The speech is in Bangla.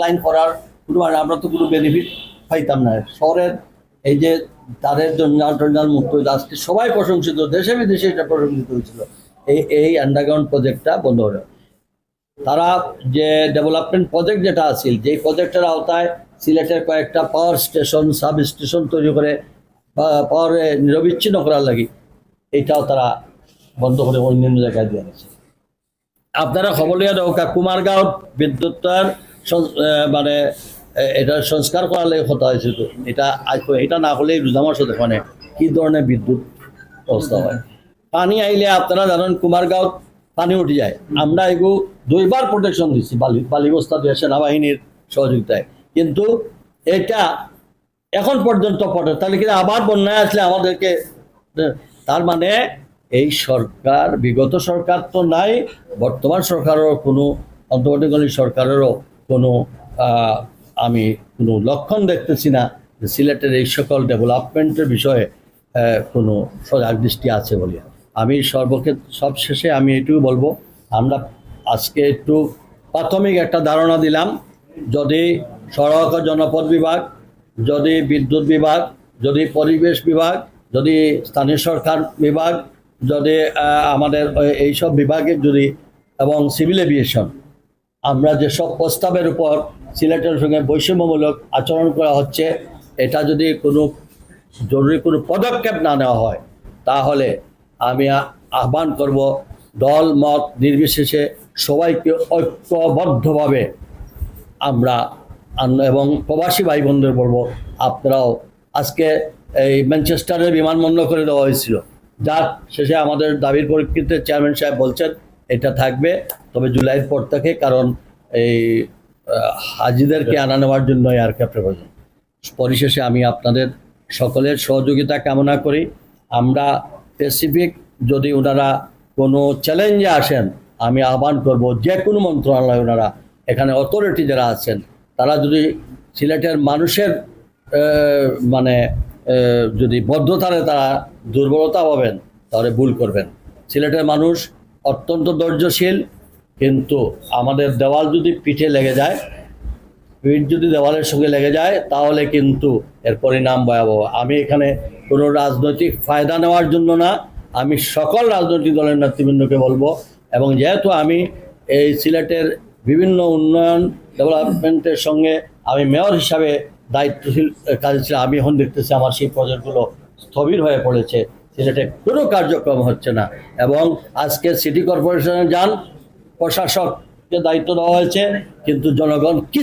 লাইন করার কোনো মানে আমরা তো কোনো বেনিফিট পাইতাম না। শহরের এই যে তাদের জঞ্জাল টঞ্জাল মুক্ত আজকে সবাই প্রশংসিত দেশে বিদেশে এটা প্রশংসিত হয়েছিল। এই এই আন্ডারগ্রাউন্ড প্রজেক্টটা বন্ধ হলো। তারা যে ডেভেলপমেন্ট প্রজেক্ট যেটা আছে যে প্রজেক্টের আওতায় সিলেটের কয়েকটা পাওয়ার স্টেশন সাব স্টেশন তৈরি করে পাওয়ার নিরবিচ্ছিন্ন করার লাগে এইটাও তারা বন্ধ করে অন্যান্য জায়গায় দিয়ে আপনারা খবর লিয়া দরকার কুমারগাঁও আহ, মানে এটা সংস্কার করার লাগে কথা হয়েছে তো এটা এটা না হলে রোজামার সাথে মানে কি ধরনের বিদ্যুৎ ব্যবস্থা হয়? পানি আইলে আপনারা জানেন কুমারগাঁও পানি উঠে যায়। আমরা এগু দুইবার প্রোটেকশন দিচ্ছি বালি, বালিবস্তা দিয়ে সেনাবাহিনীর সহযোগিতায় কিন্তু এটা এখন পর্যন্ত পড়ে তাহলে কিন্তু আবার বন্যায় আসলে আমাদেরকে? তার মানে এই সরকার, বিগত সরকার তো নাই বর্তমান সরকারেরও কোনো অন্তর্বর্তীকালীন সরকারেরও কোনো আমি কোনো লক্ষণ দেখতেছি না সিলেটের এই সকল ডেভেলপমেন্টের বিষয়ে কোনো সজাগ দৃষ্টি আছে বলে আমি সর্বক্ষেত্রে সবশেষে আমি এটুকু বলব, আমরা আজকে একটু প্রাথমিক একটা ধারণা দিলাম, যদি সড়ক জনপদ বিভাগ, যদি বিদ্যুৎ বিভাগ, যদি পরিবেশ বিভাগ, যদি স্থানীয় সরকার বিভাগ, যদি আমাদের এইসব বিভাগের যদি এবং সিভিল এভিয়েশন আমরা যেসব প্রস্তাবের উপর সিলেটের সঙ্গে বৈষম্যমূলক আচরণ করা হচ্ছে, এটা যদি কোনো জরুরি কোনো পদক্ষেপ না নেওয়া হয়, তাহলে আমি আহ্বান করব দল, মত নির্বিশেষে সবাইকে ঐক্যবদ্ধভাবে আমরা এবং প্রবাসী ভাই বোনদের বলব, আপনারাও আজকে এই ম্যানচেস্টারের বিমানবন্দর করে দেওয়া হয়েছিল। যার শেষে আমাদের দাবির পরিপ্রেক্ষিতে চেয়ারম্যান সাহেব বলছেন এটা থাকবে, তবে জুলাইয়ের পর থেকে, কারণ এই হাজিদেরকে আনা নেওয়ার জন্য এয়ারক্রাফ্টের প্রয়োজন। পরিশেষে আমি আপনাদের সকলের সহযোগিতা কামনা করি। আমরা স্পেসিফিক যদি ওনারা কোনো চ্যালেঞ্জে আসেন, আমি আহ্বান করব যে কোনো মন্ত্রণালয় ওনারা এখানে অথরিটি যারা আছেন, তারা যদি সিলেটের মানুষের মানে যদি বদ্ধতারে তারা দুর্বলতা পাবেন, তাহলে ভুল করবেন। সিলেটের মানুষ অত্যন্ত ধৈর্যশীল, কিন্তু আমাদের দেওয়াল যদি পিঠে লেগে যায়, পিঠ যদি দেওয়ালের সঙ্গে লেগে যায়, তাহলে কিন্তু এর পরিণাম ভয়াবহ। আমি এখানে কোনো রাজনৈতিক ফায়দা নেওয়ার জন্য না, আমি সকল রাজনৈতিক দলের নেতৃবৃন্দকে বলব, এবং যেহেতু আমি এই সিলেটের বিভিন্ন উন্নয়ন ডেভেলপমেন্টের সঙ্গে আমি মেয়র হিসাবে দায়িত্বশীল, কাজ আমি এখন দেখতেছি আমার সেই প্রজেক্টগুলো স্থবির হয়ে পড়েছে। সিলেটে কোনো কার্যক্রম হচ্ছে না। এবং আজকে সিটি কর্পোরেশনে যান, প্রশাসককে দায়িত্ব দেওয়া হয়েছে, কিন্তু জনগণ কি